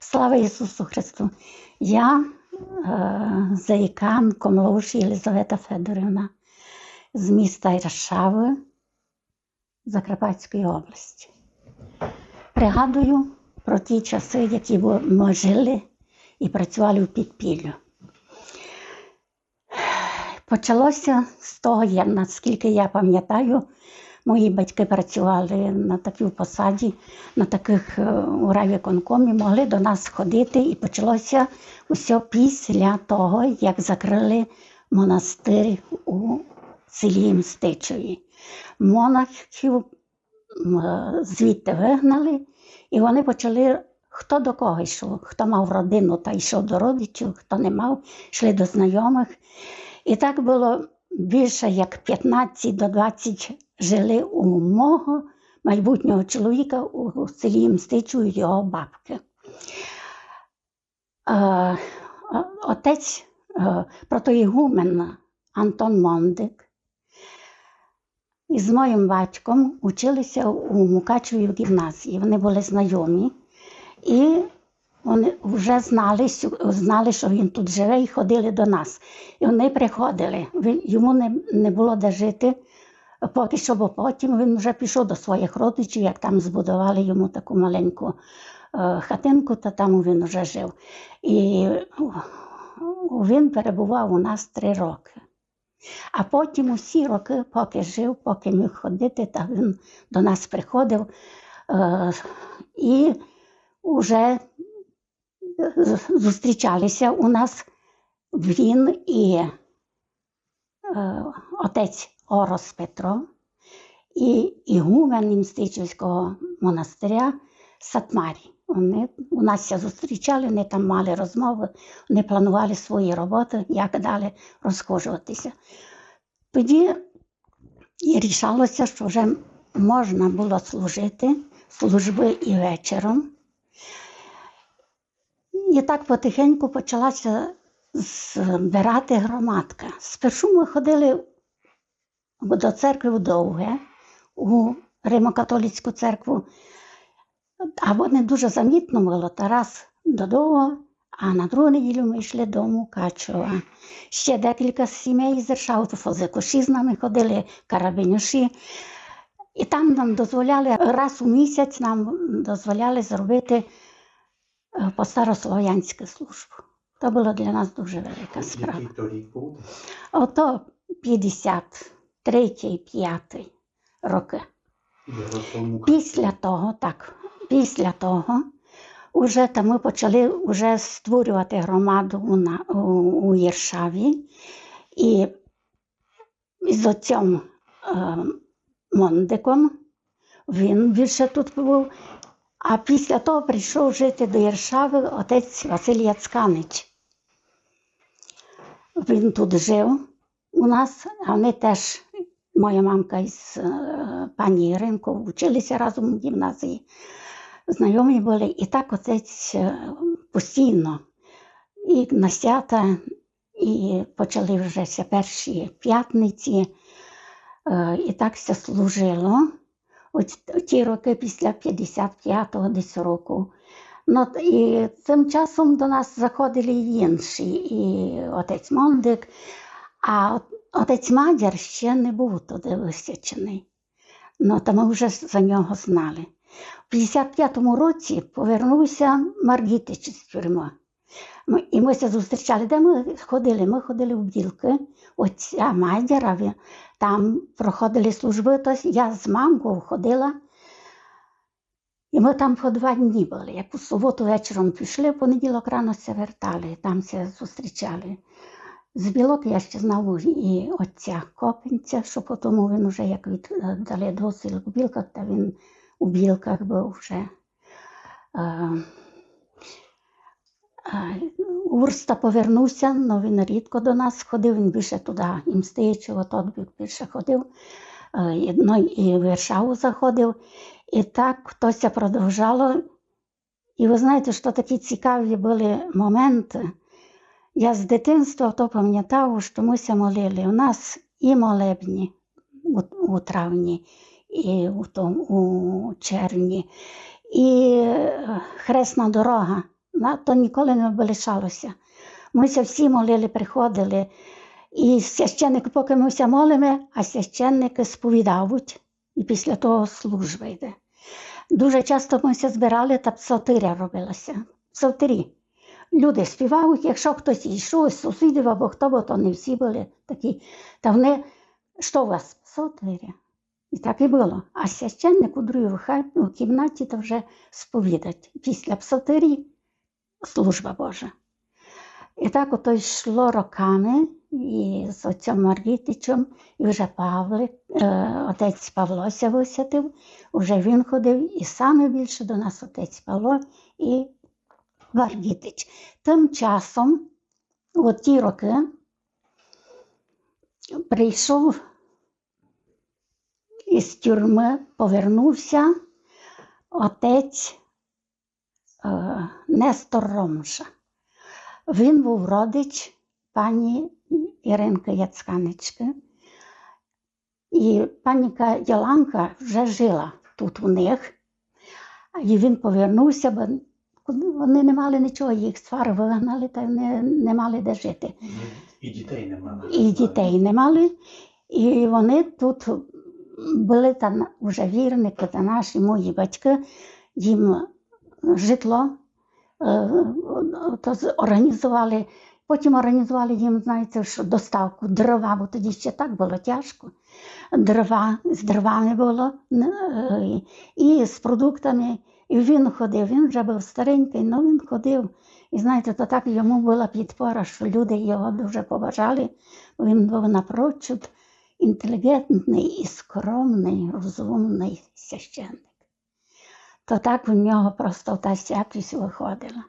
Слава Ісусу Христу! Я е, заїкан Комлоуш Єлизавета Федорівна з міста Іршави Закарпатської області. Пригадую про ті часи, які ми жили і працювали в підпіллю. Почалося з того, наскільки я пам'ятаю, мої батьки працювали на такій посаді, на таких е, у райвиконкомі, могли до нас ходити, і почалося усе після того, як закрили монастир у селі Мстичеві. Монахів е, звідти вигнали, і вони почали. Хто до кого йшов, хто мав родину, та йшов до родичів, хто не мав, йшли до знайомих. І так було більше як 15 до 20 жили у мого майбутнього чоловіка у селі Мстичу і його бабки. Отець е, протоігумен Антон Мондик із моїм батьком училися у Мукачевій гімназії. Вони були знайомі. І вони вже знали, знали, що він тут живе, і ходили до нас. І вони приходили. Йому не було де жити, поки що, бо потім він вже пішов до своїх родичів, як там збудували йому таку маленьку хатинку, то там він вже жив. І він перебував у нас три роки. А потім усі роки, поки жив, поки міг ходити, та він до нас приходив. І вже зустрічалися у нас він і отець Орос Петро і ігумен Мстичівського монастиря Сатмарі. Вони у нас зустрічали, вони там мали розмови, вони планували свої роботи, як далі розхожуватися. Тоді рішалося, що вже можна було служити служби і вечором. І так потихеньку почалася збирати громадка. Спершу ми ходили до церкви в довге, у Римокатолицьку церкву, А вони дуже замітно було Тарас раз а на другу неділю ми йшли до Мукачева. Ще декілька сімей з Ршаутофозикоші з нами ходили, карабінюші. І там нам дозволяли, раз у місяць нам дозволяли зробити е, по старослов'янську службу. То було для нас дуже велика справа. Ото 50 третій, п'ятий роки. Після того, так, після того, вже та ми почали уже створювати громаду у, на, у, у Єршаві. І з отцем е, Мондиком він більше тут був. А після того прийшов жити до Єршави отець Василь Яцканич. Він тут жив у нас, вони теж, моя мамка із е, пані Іринко, вчилися разом в гімназії. Знайомі були. І так отець е, постійно. І на свята, і почали вже перші п'ятниці. Е, І так все служило. От ті роки після 55-го десь року. Ну, і цим часом до нас заходили й інші, і отець Мондик, а отець Мадяр ще не був туди висічений. Ну, то ми вже за нього знали. У 55-му році повернувся Маргітич з тюрми. І ми се зустрічали. Де ми ходили? Ми ходили в Білки, отця Мадяра, там проходили служби, то я з мамкою ходила. І ми там по два дні були. Як у суботу вечором пішли, в понеділок рано се вертали, там се зустрічали. З білок я ще знав і отця Копенця, що потім він вже як віддали дозвіл у білках, та він у білках був вже. Е, е, Урста повернувся, але він рідко до нас ходив, він більше туди і Мстичево, тот більше ходив, е, ну, і в Варшаву заходив. І так хтось продовжало. І ви знаєте, що такі цікаві були моменти. Я з дитинства то пам'ятав, що ми ся молили. У нас і молебні у, у травні, і у, тому, у червні. І е, хресна дорога, то ніколи не облишалося. Ми ся всі молили, приходили. І священник, поки ми все молимо, а священники сповідають, і після того служба йде. Дуже часто ми все збирали, та псалтиря робилася. Псалтирі. Люди співають, якщо хтось йшов з сусідів або хто, бо то не всі були такі. Та вони, що у вас? Псалтиря. І так і було. А священник у другій у кімнаті то вже сповідать. Після псалтирі служба Божа. І так ото йшло роками і з отцем Маргітичем, і вже Павлик, е, отець Павло ся висятив, вже він ходив, і саме більше до нас отець Павло і Маргітич. Тим часом, у ті роки, прийшов із тюрми, повернувся отець е, Нестор Ромша. Він був родич пані Іринки Яцканечки. І пані Яланка вже жила тут у них. І він повернувся, бо вони не мали нічого, їх свари вигнали, та не, не мали де жити. І дітей немає. І дітей не мали. І вони тут були там вже вірники та наші мої батьки, їм житло е, то організували. Потім організували їм, знаєте, що доставку дрова, бо тоді ще так було тяжко. Дрова, з дровами було е, і з продуктами. І він ходив, він вже був старенький, але він ходив. І знаєте, то так йому була підпора, що люди його дуже поважали, він був напрочуд інтелігентний і скромний, розумний священник. То так у нього просто та святість виходила.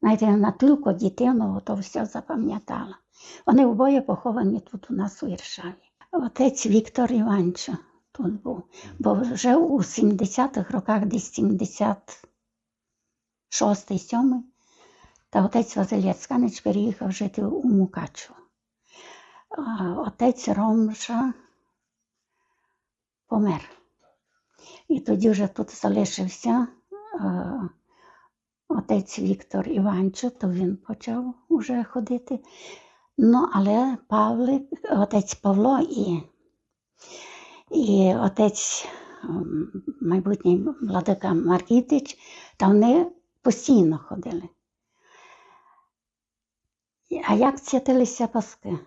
Знаєте, на тільки дитину то все запам'ятала. Вони обоє поховані тут у нас у Іршаві. Отець Віктор Іванчо тут був, бо вже у 70-х роках, десь 76 7 та отець Василь Яцканич переїхав жити у Мукачево. А Отець Ромша помер. І тоді вже тут залишився отець Віктор Іванчо, то він почав уже ходити. Ну, але Павлик, отець Павло і, і отець майбутній владика Маркітич, та вони постійно ходили. А як святилися Паски?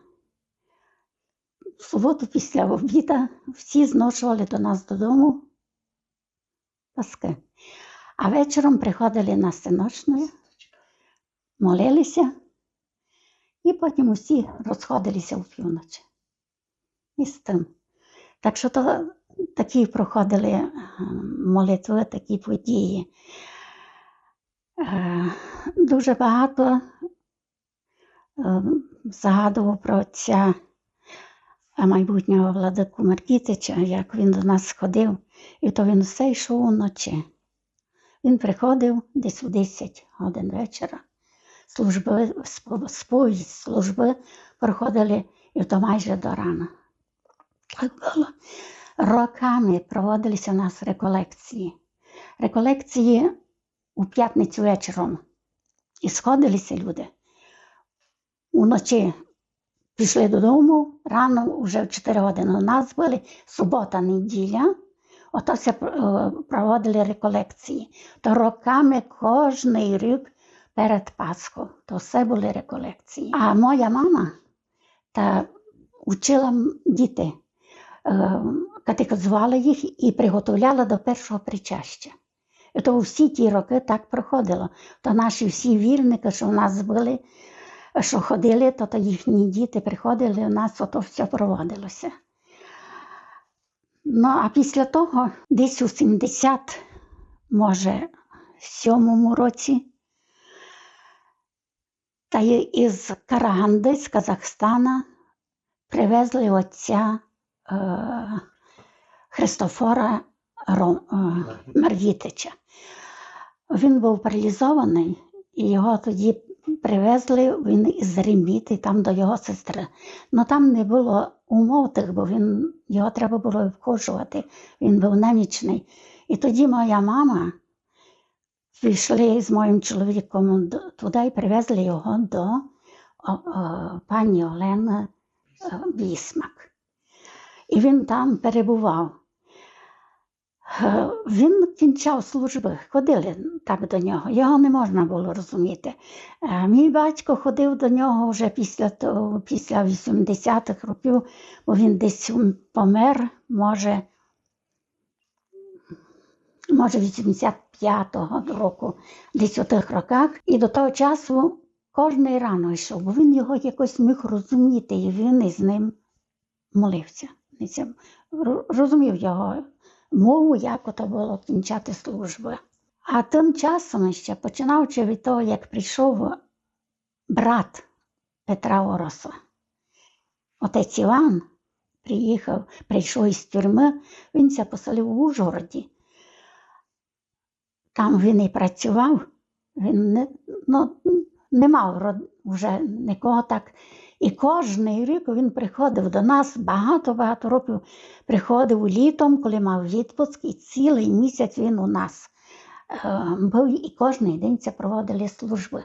В суботу після обіда всі зношували до нас додому Паски. А вечором приходили на синочну, молилися, і потім усі розходилися у півночі. І з тим. Так що то такі проходили е, молитви, такі події. Е, Дуже багато е, згадував про отця майбутнього владику Маркітича, як він до нас ходив, і то він все йшов уночі. Він приходив десь у 10 годин вечора. Служби, спо- сповідь служби проходили і то майже до рана. Було. Роками проводилися у нас реколекції. Реколекції у п'ятницю вечором. І сходилися люди. Уночі пішли додому, рано вже в 4 години. У нас були субота, неділя. Ото все е, проводили реколекції. То роками кожний рік перед Пасхою. То все були реколекції. А моя мама та учила діти, катехизувала їх і приготовляла до першого причастя. То всі ті роки так проходило. То наші всі вірники, що в нас були, що ходили, то, то їхні діти приходили, у нас ото все проводилося. Ну, а після того, десь у 70, може, сьомому році, та із Караганди, з Казахстана, привезли отця Христофора Ром, е, Він був паралізований, і його тоді привезли він із Реміти, там до його сестри. Ну там не було умов тих, бо він, його треба було вхожувати, він був немічний. І тоді моя мама пішли з моїм чоловіком туди і привезли його до о, о, пані Олени е, Бісмак. І він там перебував. Е, Він кінчав служби, ходили так до нього, його не можна було розуміти. Е, Мій батько ходив до нього вже після, того, після 80-х років, бо він десь помер, може, може 85-го року, десь у тих роках. І до того часу кожний рано йшов, бо він його якось міг розуміти, і він із ним молився. І Розумів його мову, як ото було кінчати служби. А тим часом ще починаючи від того, як прийшов брат Петра Ороса, отець Іван приїхав, прийшов із тюрми, він ся поселив в Ужгороді. Там він і працював, він не, ну, не мав вже нікого так. І кожний рік він приходив до нас багато-багато років. Приходив літом, коли мав відпуск, і цілий місяць він у нас е, був, і кожен день це проводили служби.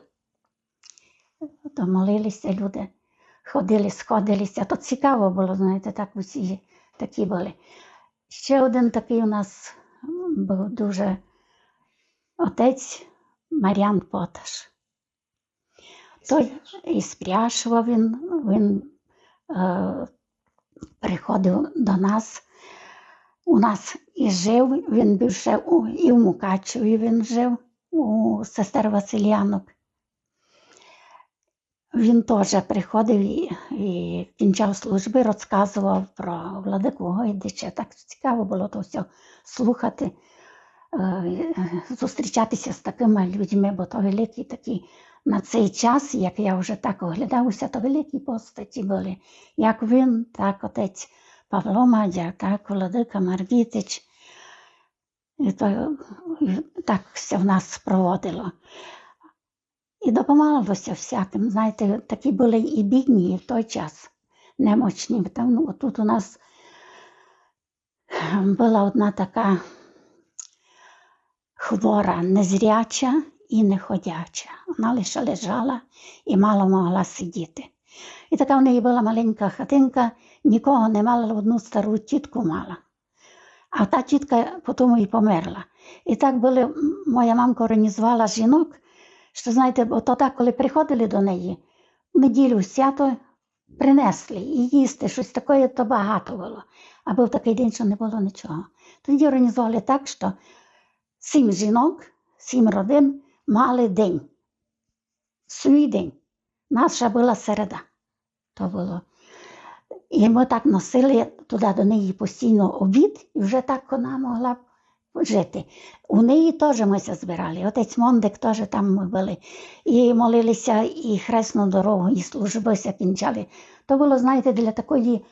То молилися люди, ходили, сходилися. То цікаво було, знаєте, так усі такі були. Ще один такий у нас був дуже отець Мар'ян Поташ. Той із Пряшова він, він е, приходив до нас. У нас і жив, він ще у, і в Мукачеві він жив, у сестер Василянок. Він теж приходив і, і кінчав служби, розказував про владику Гойдича. Так цікаво було то все слухати, е, зустрічатися з такими людьми, бо то великі такі на цей час, як я вже так оглядався, то великі постаті були. Як він, так отець Павло Мадя, так Владика Маргітич. І то, так все в нас проводило. І допомагалося всяким. Знаєте, такі були і бідні і в той час, немочні. Там, ну, тут у нас була одна така хвора, незряча і неходяча. Вона лише лежала і мало могла сидіти. І така в неї була маленька хатинка, нікого не мала, одну стару тітку мала. А та тітка потім і померла. І так були, моя мамка організувала жінок, що знаєте, бо то так, коли приходили до неї, в неділю свято принесли і їсти, щось таке, то багато було. А був такий день, що не було нічого. Тоді організували так, що сім жінок, сім родин мали день. Свій день. Наша була середа. То було. І ми так носили туди до неї постійно обід, і вже так вона могла жити. У неї теж ми се збирали. Отець Мондик теж там ми були. І молилися, і хресну дорогу, і служби ся кінчали. То було, знаєте, для такої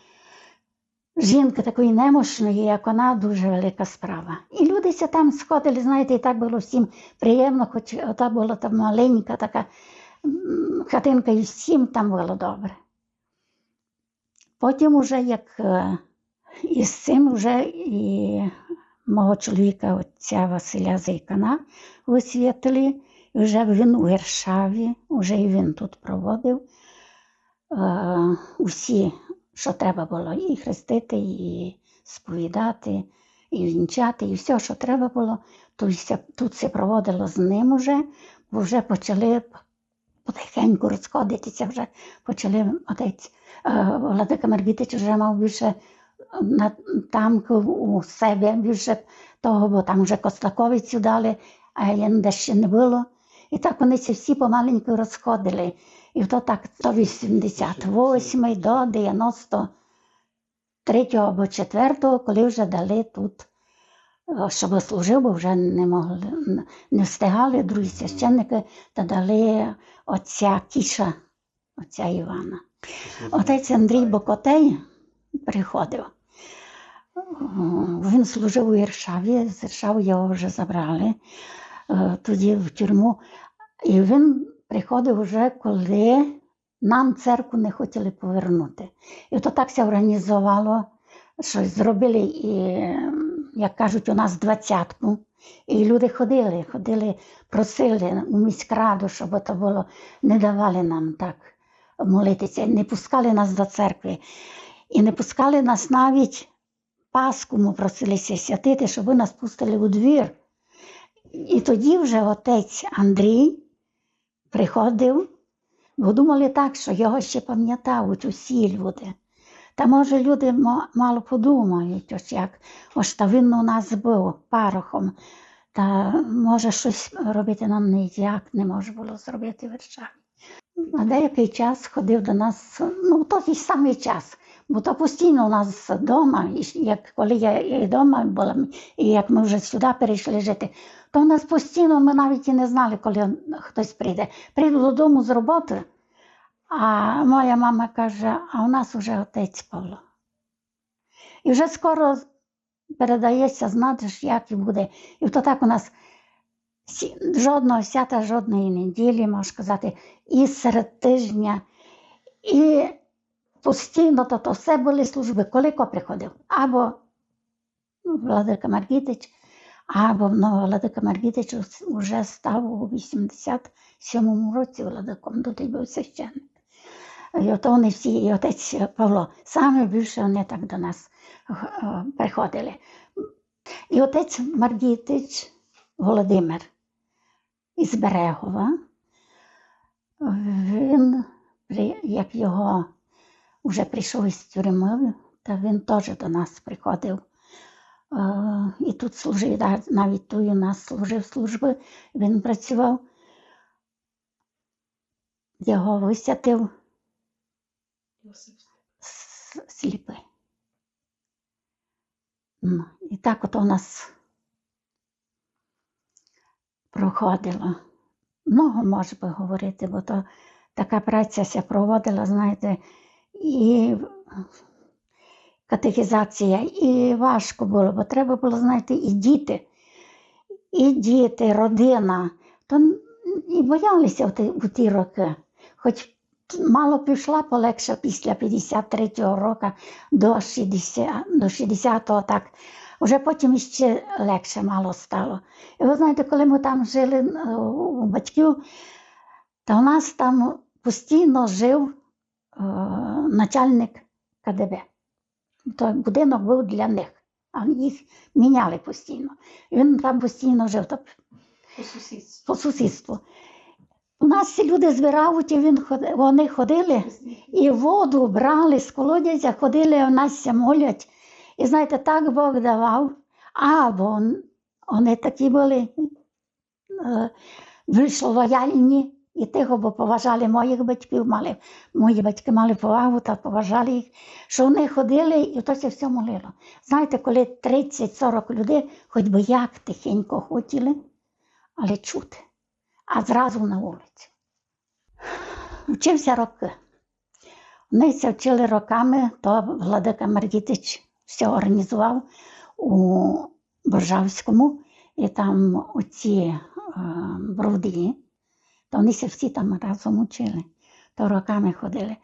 жінки, такої немощної, як вона, дуже велика справа. І люди там сходили, знаєте, і так було всім приємно, хоч ота була там маленька така хатинка, і всім там було добре. Потім, уже як е, із цим вже і мого чоловіка, отця Василя Зайкана, і вже він у Варшаві, вже і він тут проводив е, усі, що треба було, і хрестити, і сповідати, і вінчати, і все, що треба було, тут все проводило з ним уже, бо вже почали потихеньку розходитися, вже почали отець е, Владика Марбітич вже мав більше на, там у себе більше того, бо там вже Кослаковицю дали, а інде ще не було. І так вони ці всі помаленьку розходили. І то так 188 до 93 або 4, коли вже дали тут, е, щоб служив, бо вже не могли, не встигали другі священники, та дали отця Кіша, отця Івана. Отець Андрій Бокотей приходив. Він служив у Іршаві, з Іршави його вже забрали е, тоді в тюрму. І він приходив вже, коли нам церкву не хотіли повернути. І то так се організувало, що зробили, і, як кажуть, у нас двадцятку. І люди ходили, ходили, просили у міськраду, щоб то було, не давали нам так молитися, не пускали нас до церкви. І не пускали нас навіть Пасху, ми просилися святити, щоб нас пустили у двір. І тоді вже отець Андрій приходив, думали так, що його ще пам'ятають усі люди. Та може люди мало подумають, ось як ось та він у нас був парохом, та може щось робити нам ніяк не може було зробити в На деякий час ходив до нас, ну, той самий час, бо то постійно у нас вдома, як коли я вдома була, і як ми вже сюди перейшли жити, то у нас постійно ми навіть і не знали, коли хтось прийде. Прийду додому з роботи, а моя мама каже, а у нас вже отець Павло. І вже скоро передається, знаєш, як і буде. І то так у нас жодного свята, жодної неділі, можна сказати, і серед тижня, і постійно то, то все були служби, коли ко приходив. Або ну, Владика Маргітич, або ну, Владика Маргітич вже став у 87-му році владиком, тоді був священник. І от вони всі, і отець Павло, саме більше вони так до нас е, приходили. І отець Маргітич Володимир із Берегова, він, як його вже прийшов із тюрми, та він теж до нас приходив. І тут служив, навіть тут у нас служив служби, він працював. Його висятив с- сліпий. Ну, І так от у нас проходило. Много може би говорити, бо то така праця ся проводила, знаєте, і катехізація, і важко було, бо треба було, знаєте, і діти, і діти, родина. То і боялися в ті, роки. Хоч мало пішла полегше після 53-го року до 60, до 60-го так. Вже потім іще легше мало стало. І ви знаєте, коли ми там жили у батьків, то у нас там постійно жив е, начальник КДБ. Той будинок був для них, а їх міняли постійно. І він там постійно жив то По сусідству. по сусідству. У нас всі люди збирають, і він, вони ходили і воду брали з колодязя, ходили, у нас молять. І знаєте, так Бог давав. Або вони такі були е, більш лояльні і тихо, бо поважали моїх батьків, мали, мої батьки мали повагу та поважали їх, що вони ходили і то це все молило. Знаєте, коли 30-40 людей, хоч би як тихенько хотіли, але чути, а зразу на вулиці. Вчився роки. Вони це вчили роками, то Владика Маргітич все організував у Боржавському, і там оці е, бруди, то вони се всі там разом учили, то роками ходили.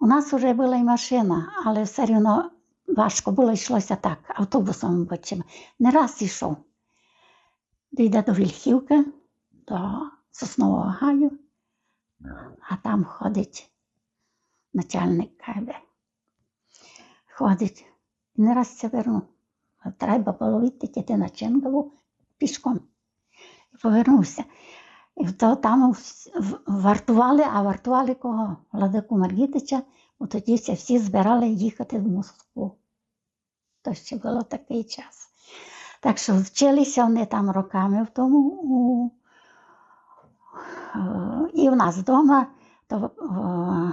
У нас вже була і машина, але все одно важко було, йшлося так, автобусом бачимо. Не раз йшов. Дійде до Вільхівки, до Соснового гаю, а там ходить начальник КБ. Ходить. Не раз це вернув. Треба було відтекти на Ченгову пішком. І повернувся. То там вартували, а вартували кого? Владику Маргітича, бо тоді все всі збирали їхати в Москву. То ще було такий час. Так що вчилися вони там роками в тому. У, е, і в нас вдома, то е,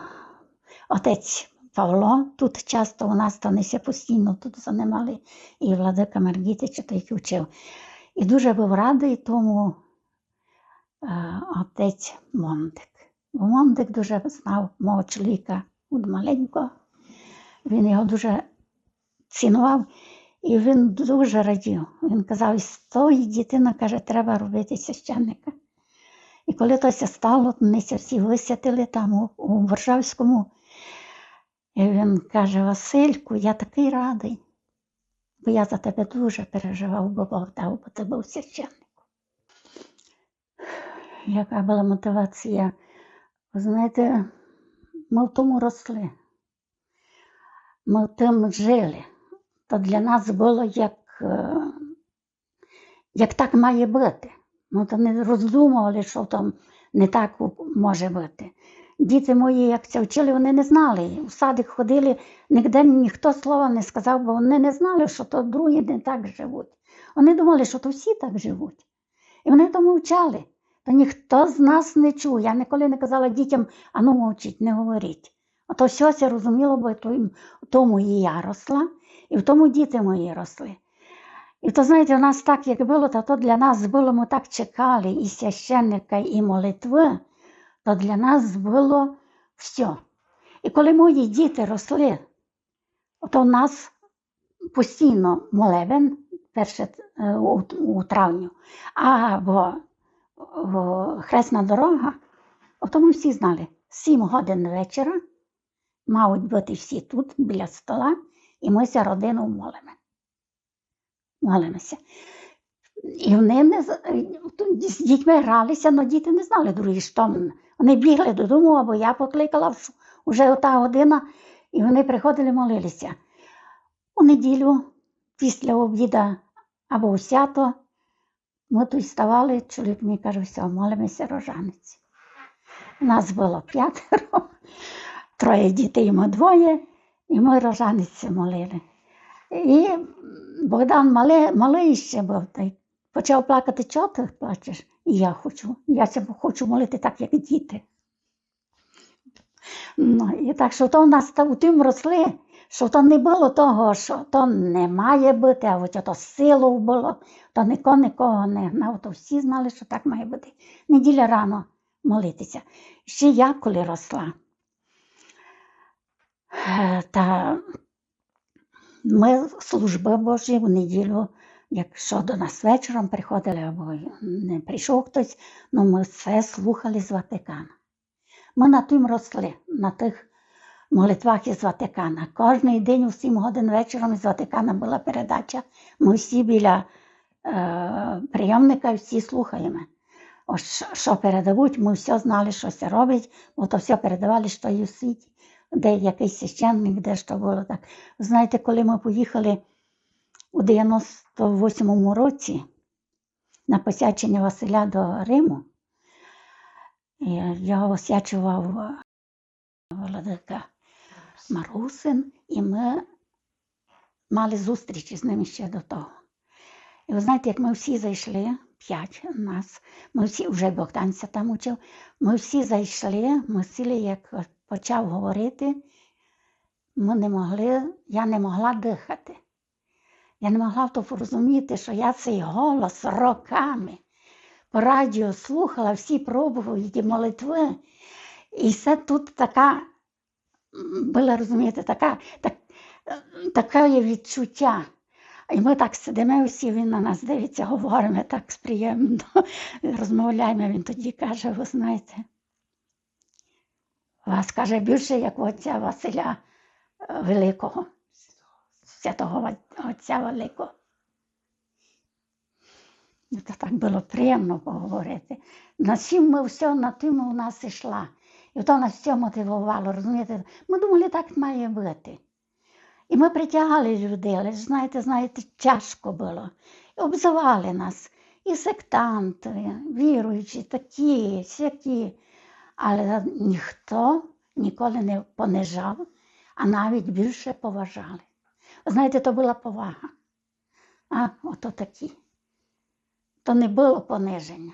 отець Павло тут часто у нас то не ся постійно тут занимали, і Владика Маргітича їх вчив. І дуже був радий тому отець Мондик. Мондик дуже знав мого чоловіка маленького. Він його дуже цінував. І він дуже радів. Він казав, із тої дитини, каже, треба робити священника. І коли то ся стало, ми всі висвятили там у, у Варшавському. І він каже: Васильку, я такий радий, бо я за тебе дуже переживав, бо Бог дав, бо ти був священник. Яка була мотивація? Ви знаєте, ми в тому росли. Ми в тим жили. То для нас було як, е, як так має бути. Ми то не роздумували, що там не так може бути. Діти мої, як це вчили, вони не знали. У садик ходили, ніде ніхто слова не сказав, бо вони не знали, що то другі не так живуть. Вони думали, що то всі так живуть. І вони то мовчали. То ніхто з нас не чув. Я ніколи не казала дітям, а ну мовчіть, не говоріть. Ото все це розуміло, бо в тому і я росла, і в тому діти мої росли. І то, знаєте, у нас так, як було, то, то для нас було, ми так чекали і священника, і молитви, то для нас було все. І коли мої діти росли, то у нас постійно молебен, перше е, у, у травню, або хресна дорога, ото ми всі знали, сім годин вечора мають бути всі тут, біля стола, і ми ся родину молимо. Молимося. І вони не, з дітьми гралися, але діти не знали другі, що. Вони бігли додому, або я покликала вже ота година, і вони приходили молилися. У неділю, після обіду або у свято, ми тут ставали, чоловік мені каже, все, молимося рожанець. У нас було п'ятеро, троє дітей, ми двоє, і ми рожанець молили. І Богдан малий, малий ще був, та й почав плакати, чого ти плачеш? І я хочу. Я хочу молити так, як діти. Ну, і так що то в нас у тим росли, що то не було того, що то не має бути, а от то силу було, то ніхто нікого не гнав, то всі знали, що так має бути. Неділя рано молитися. Ще я, коли росла, е, та ми служби Божі в неділю, якщо до нас вечором приходили або не прийшов хтось, ну ми все слухали з Ватикана. Ми на тим росли, на тих молитвах із Ватикана. Кожний день у 7 годин вечором із Ватикана була передача. Ми всі біля е, прийомника всі слухаємо. Ось що- передавуть, ми все знали, що це робить, бо то все передавали, що і в світі, де якийсь священник, де що було так. Знаєте, коли ми поїхали у 98-му році на посячення Василя до Риму, осячував е, владика Марусин, і ми мали зустріч з ним ще до того. І ви знаєте, як ми всі зайшли, п'ять нас, ми всі, вже Богданця там учив, ми всі зайшли, ми сіли, як почав говорити, ми не могли, я не могла дихати. Я не могла то порозуміти, що я цей голос роками по радіо слухала всі проповіді, молитви. І це тут така, м, було, розумієте, така, так, таке відчуття. І ми так сидимо всі, він на нас дивиться, говоримо так приємно, розмовляємо. Він тоді каже, ви знаєте, вас каже більше, як отця Василя е, Великого, святого Отця Великого. І То так було приємно поговорити. На чим ми все на тим у нас йшла. І то нас все мотивувало, розумієте? Ми думали, так має бути. І ми притягали людей, але знаєте, знаєте, тяжко було. І обзивали нас і сектанти, віруючі, такі, всякі. Але ніхто ніколи не понижав, а навіть більше поважали. Знаєте, то була повага. А ото такі. То не було пониження.